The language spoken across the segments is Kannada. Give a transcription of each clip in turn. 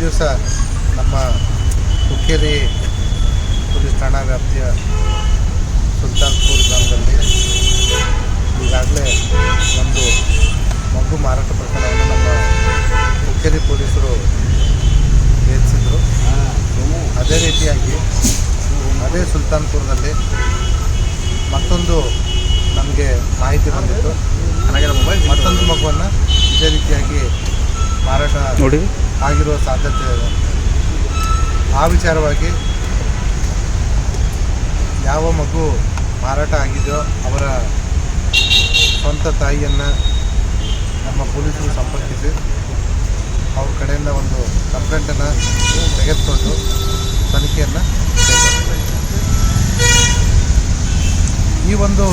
ದಿವಸ ನಮ್ಮ ಹುಕ್ಕೇರಿ ಪೊಲೀಸ್ ಠಾಣಾ ವ್ಯಾಪ್ತಿಯ ಸುಲ್ತಾನ್ಪುರ್ ಗ್ರಾಮದಲ್ಲಿ ಈಗಾಗಲೇ ಒಂದು ಮಗು ಮಾರಾಟ ಪ್ರಕರಣವನ್ನು ನಮ್ಮ ಹುಕ್ಕೇರಿ ಪೊಲೀಸರು ಭೇದಿಸಿದರು ಅದೇ ರೀತಿಯಾಗಿ ಅದೇ ಸುಲ್ತಾನ್ಪುರದಲ್ಲಿ ಮತ್ತೊಂದು ನಮಗೆ ಮಾಹಿತಿ ಬಂದಿತ್ತು. ಮತ್ತೊಂದು ಮಗುವನ್ನು ಇದೇ ರೀತಿಯಾಗಿ ಮಾರಾಟ ನೋಡಿ. ಆಗಿರುವ ಸಾಧ್ಯತೆ ಇದೆ. ಆ ವಿಚಾರವಾಗಿ ಯಾವ ಮಗು ಮಾರಾಟ ಆಗಿದೆಯೋ ಅವರ ಸ್ವಂತ ತಾಯಿಯನ್ನು ನಮ್ಮ ಪೊಲೀಸರು ಸಂಪರ್ಕಿಸಿ ಅವ್ರ ಕಡೆಯಿಂದ ಒಂದು ಕಂಪ್ಲೇಂಟನ್ನು ತೆಗೆದುಕೊಂಡು ತನಿಖೆಯನ್ನು ಈ ಒಂದು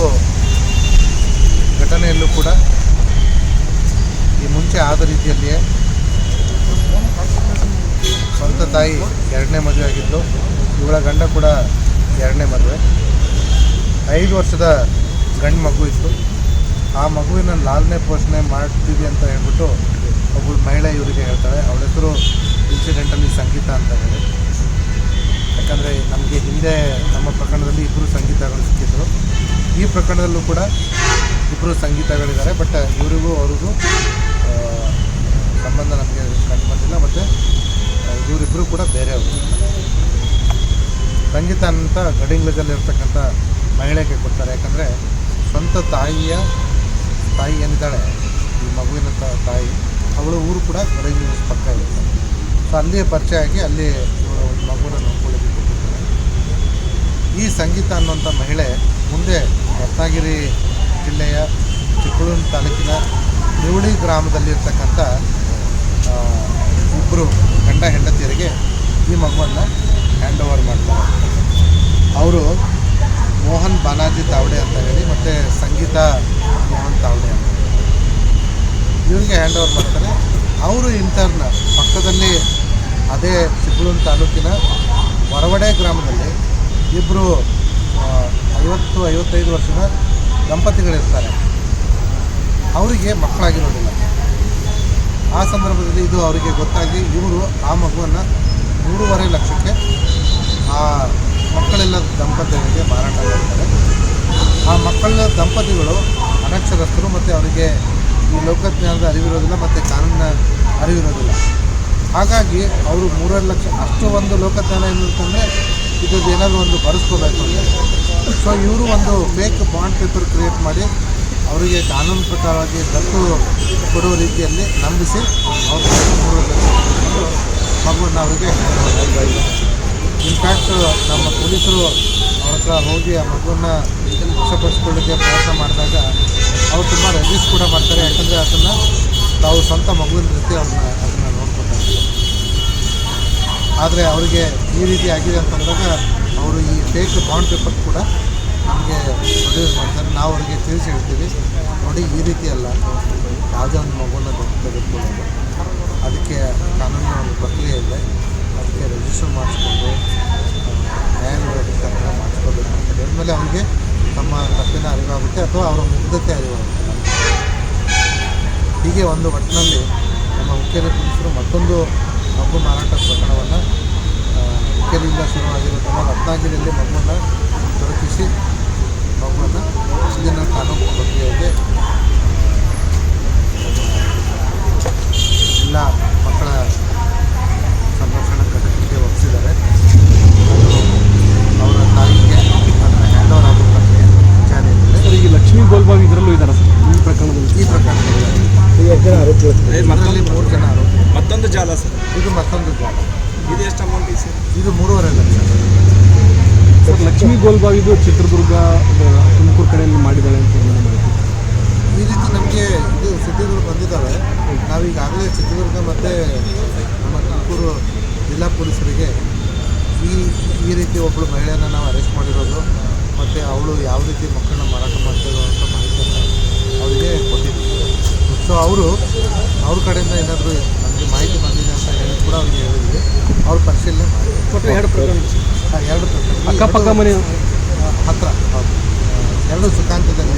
ಘಟನೆಯಲ್ಲೂ ಕೂಡ ಈ ಮುಂಚೆ ಆದ ರೀತಿಯಲ್ಲಿಯೇ ಸ್ವಂತ ತಾಯಿ ಎರಡನೇ ಮದುವೆ ಆಗಿದ್ದು, ಇವಳ ಗಂಡ ಕೂಡ ಎರಡನೇ ಮದುವೆ. ಐದು ವರ್ಷದ ಗಂಡು ಮಗು ಇತ್ತು. ಆ ಮಗುವಿನ ಲಾಲನೆ ಪೋಷಣೆ ಮಾಡ್ತೀವಿ ಅಂತ ಹೇಳ್ಬಿಟ್ಟು ಒಬ್ಬಳು ಮಹಿಳೆ ಇವರಿಗೆ ಹೇಳ್ತಾಳೆ. ಅವಳ ಹೆಸರು ಇನ್ಸಿಡೆಂಟಲ್ಲಿ ಸಂಗೀತ ಅಂತ ಹೇಳಿ. ಯಾಕಂದರೆ ನಮಗೆ ಹಿಂದೆ ನಮ್ಮ ಪ್ರಕರಣದಲ್ಲಿ ಇಬ್ಬರು ಸಂಗೀತಗಳು ಸಿಕ್ಕಿದ್ರು. ಈ ಪ್ರಕರಣದಲ್ಲೂ ಕೂಡ ಇಬ್ಬರು ಸಂಗೀತಗಳಿದ್ದಾರೆ, ಬಟ್ ಇವರಿಗೂ ಅವ್ರಿಗೂ ಆ, ಸಂಬಂಧ ನಮಗೆ ಕಂಡು ಬಂದಿಲ್ಲ ಮತ್ತು ಇವರಿಬ್ಬರು ಕೂಡ ಬೇರೆಯವರು ಸಂಗೀತ ಅಂತ ಗಡಿಂಗ್ಲದಲ್ಲಿ ಇರ್ತಕ್ಕಂಥ ಮಹಿಳೆಗೆ ಕೊಡ್ತಾರೆ. ಯಾಕಂದರೆ ಸ್ವಂತ ತಾಯಿಯ ತಾಯಿ ಏನಿದ್ದಾಳೆ, ಈ ಮಗುವಿನ ತಾಯಿ, ಅವಳ ಊರು ಕೂಡ ಗಡಿಂಗ್ ಪಕ್ಕ ಇರುತ್ತೆ. ಸೊ ಅಲ್ಲಿಯೇ ಪರಿಚಯ ಆಗಿ ಅಲ್ಲಿ ಇವಳು ಒಂದು ಮಗುನ ನೋಡ್ಕೊಳ್ಳೋದಕ್ಕೆ ಕೊಟ್ಟಿರ್ತಾರೆ. ಈ ಸಂಗೀತ ಅನ್ನುವಂಥ ಮಹಿಳೆ ಮುಂದೆ ರತ್ನಗಿರಿ ಜಿಲ್ಲೆಯ ಚಿಕ್ಕಳೂರು ತಾಲೂಕಿನ ನಿವಳಿ ಗ್ರಾಮದಲ್ಲಿರ್ತಕ್ಕಂಥ ಇಬ್ಬರು ಗಂಡ ಹೆಂಡತಿಯರಿಗೆ ಈ ಮಗುವನ್ನು ಹ್ಯಾಂಡ್ ಓವರ್ ಮಾಡ್ತಾರೆ. ಅವರು ಮೋಹನ್ ಬಾಲಾಜಿ ತಾವಡೆ ಅಂತ ಹೇಳಿ ಮತ್ತು ಸಂಗೀತ ಮೋಹನ್ ತಾವಡೆ ಅಂತ ಇವರಿಗೆ ಹ್ಯಾಂಡ್ ಓವರ್ ಮಾಡ್ತಾರೆ. ಅವರು ಇಂಟರ್ನ ಪಕ್ಕದಲ್ಲಿ ಅದೇ ಚಿಕ್ಕಳೂರು ತಾಲೂಕಿನ ಹೊರವಡೆ ಗ್ರಾಮದಲ್ಲಿ ಇಬ್ಬರು ಐವತ್ತು, ಐವತ್ತೈದು ವರ್ಷದ ದಂಪತಿಗಳಿರ್ತಾರೆ. ಅವರಿಗೆ ಮಕ್ಕಳಾಗಿರೋದಿಲ್ಲ. ಆ ಸಂದರ್ಭದಲ್ಲಿ ಇದು ಅವರಿಗೆ ಗೊತ್ತಾಗಿ ಇವರು ಆ ಮಗುವನ್ನು ಮೂರುವರೆ ಲಕ್ಷಕ್ಕೆ, ಆ ಮಕ್ಕಳೆಲ್ಲ ದಂಪತಿಗಳಿಗೆ ಮಾರಾಟ ಮಾಡ್ತಾರೆ. ಆ ಮಕ್ಕಳ ದಂಪತಿಗಳು ಅನಕ್ಷರಸ್ಥರು ಮತ್ತು ಅವರಿಗೆ ಈ ಲೋಕಜ್ಞಾನದ ಅರಿವಿರೋದಿಲ್ಲ ಮತ್ತು ಕಾನೂನಿನ ಅರಿವಿರೋದಿಲ್ಲ. ಹಾಗಾಗಿ ಅವರು ಮೂರುವರೆ ಲಕ್ಷ, ಅಷ್ಟು ಒಂದು ಲೋಕಜ್ಞಾನ ಏನಿರುತ್ತಂದರೆ ಇದ್ರದ್ದು ಏನಾದರೂ ಒಂದು ಬರೆಸ್ಕೋಬೇಕು ಅಂತ ಸೊ ಇವರು ಒಂದು ಫೇಕ್ ಬಾಂಡ್ ಪೇಪರ್ ಕ್ರಿಯೇಟ್ ಮಾಡಿ ಅವರಿಗೆ ಕಾನೂನು ಪ್ರಕಾರವಾಗಿ ದತ್ತು ಕೊಡುವ ರೀತಿಯಲ್ಲಿ ನಂಬಿಸಿ ಅವ್ರ ಮೂರು ಲಕ್ಷ ಮಗುವನ್ನು ಅವರಿಗೆ ಇನ್ಫ್ಯಾಕ್ಟ್ ನಮ್ಮ ಪೊಲೀಸರು ಅವ್ರ ಹತ್ರ ಹೋಗಿ ಆ ಮಗುವನ್ನು ವಶಪಡಿಸ್ಕೊಳ್ಳೋಕ್ಕೆ ಪ್ರಯತ್ನ ಮಾಡಿದಾಗ ಅವ್ರು ತುಂಬ ರೆಜಿಸ್ಟ್ ಕೂಡ ಮಾಡ್ತಾರೆ. ಯಾಕಂದರೆ ಅದನ್ನು ತಾವು ಸ್ವಂತ ಮಗುವಿನ ರೀತಿ ಅವ್ರನ್ನ ಅದನ್ನು ನೋಡ್ಕೊತಾರೆ ಆದರೆ ಅವರಿಗೆ ಈ ರೀತಿ ಆಗಿದೆ ಅಂತಂದಾಗ ಅವರು ಈ ಫೇಕ್ ಬಾಂಡ್ ಪೇಪರ್ ಕೂಡ ನಮಗೆ ಪ್ರೊಡ್ಯೂಸ್ ಮಾಡ್ತಾರೆ. ನಾವು ಅವರಿಗೆ ತಿಳಿಸಿ ಹೇಳ್ತೀವಿ. ನೋಡಿ, ಈ ರೀತಿ ಅಲ್ಲ. ಯಾವುದೇ ಒಂದು ಮಗುವನ್ನು ತೆಗೆದುಕೊಳ್ಳೋದು. ಅದಕ್ಕೆ ಕಾನೂನಿನ ಒಂದು ಪ್ರಕ್ರಿಯೆ ಇದೆ. ಅದಕ್ಕೆ ರಿಜಿಸ್ಟರ್ ಮಾಡಿಸ್ಕೊಂಡು ನ್ಯಾಯಾಲಯದ ಮಾಡಿಸ್ಕೋಬೇಕು ಅಂತ ಹೇಳಿದ್ಮೇಲೆ ಅವನಿಗೆ ತಮ್ಮ ತಪ್ಪಿನ ಅರಿವಾಗುತ್ತೆ ಅಥವಾ ಅವರ ಮುಗ್ಧತೆ ಅರಿವಾಗುತ್ತೆ. ಹೀಗೆ ಒಂದು ಒಟ್ಟಿನಲ್ಲಿ ನಮ್ಮ ಹುಕ್ಕೇರಿ ಪೊಲೀಸರು ಮತ್ತೊಂದು ಮಗು ಮಾರಾಟ ಪ್ರಕರಣವನ್ನು ಹುಕ್ಕೇರಿಯಿಂದ ಶುರುವಾಗಿರೋದನ್ನು ರತ್ನಾಗಿರಿಯಲ್ಲಿ ಮಗುವನ್ನು ದೊರಕಿಸಿ ಮಗುವನ್ನು ಮುಂದಿನ ಕಾನೂನು ಪ್ರಕ್ರಿಯೆಗೆ ಎಲ್ಲ ಮಕ್ಕಳ ಸಂರಕ್ಷಣಾ ಘಟಕಕ್ಕೆ ಒಪ್ಪಿಸಿದ್ದಾರೆ ಅದು ಅವರ ತಾಯಿಗೆ ಅದನ್ನು ಹ್ಯಾಂಡ್ ಓವರ್ ಆಗೋ ಪ್ರಕ್ರಿಯೆ ಜಾರಿಯಲ್ಲಿದೆ ಸರ್ ಈಗ ಲಕ್ಷ್ಮೀ ಗೋಲ್ಬಾಗ್ ಇದರಲ್ಲೂ ಇದ್ದಾರೆ ಸರ್ ಈ ಪ್ರಕರಣದಲ್ಲಿ ಈ ಪ್ರಕರಣದಲ್ಲಿ ಇದರಲ್ಲಿ ಮೂರು ಜನ ಆರೋಪಿ ಮತ್ತೊಂದು ಜಾಲ ಸರ್. ಇದು ಮತ್ತೊಂದು ಜಾಲ. ಇದು ಎಷ್ಟು ಅಮೌಂಟ್ ಇದೆ ಸರ್? ಇದು ಮೂರುವರೆ ಲಕ್ಷ. ಸರ್ ಲಕ್ಷ್ಮೀ ಗೋಲ್ಬಾವಿದು ಇದು ಚಿತ್ರದುರ್ಗ ತುಮಕೂರು ಕಡೆಯಲ್ಲಿ ಮಾಡಿದ್ದಾಳೆ ಅಂತ ಹೇಳಿ ಮಾಹಿತಿ? ಈ ರೀತಿ ನಮಗೆ ಇದು ಸುದ್ದಿಗಳು ಬಂದಿದ್ದಾವೆ. ನಾವೀಗಾಗಲೇ ಚಿತ್ರದುರ್ಗ ಮತ್ತು ನಮ್ಮ ತುಮಕೂರು ಜಿಲ್ಲಾ ಪೊಲೀಸರಿಗೆ ಈ ಈ ರೀತಿ ಒಬ್ಬಳು ಮಹಿಳೆಯನ್ನು ನಾವು ಅರೆಸ್ಟ್ ಮಾಡಿರೋದು ಮತ್ತು ಅವಳು ಯಾವ ರೀತಿ ಮಕ್ಕಳನ್ನ ಮಾರಾಟ ಮಾಡ್ತಿರೋ ಅಂತ ಮಾಹಿತಿಯನ್ನು ಅವರಿಗೆ ಕೊಟ್ಟಿದ್ವಿ. ಸೊ ಅವರು ಅವ್ರ ಕಡೆಯಿಂದ ಏನಾದರೂ ನಮಗೆ ಮಾಹಿತಿ ಬಂದಿದೆ ಅಂತ ಹೇಳಿ ಕೂಡ ಅವ್ರಿಗೆ ಹೇಳಿದ್ವಿ. ಅವ್ರ ಪರಿಶೀಲನೆ ಮಾಡಿ. ಒಟ್ಟು ಎರಡು ಪ್ರಕರಣ ಎರಡು ಪ್ರಕರಣ ಅಕ್ಕಪಕ್ಕ ಮನೆ ಹತ್ತಿರ ಎರಡು ಸುಖಾಂತದಲ್ಲಿ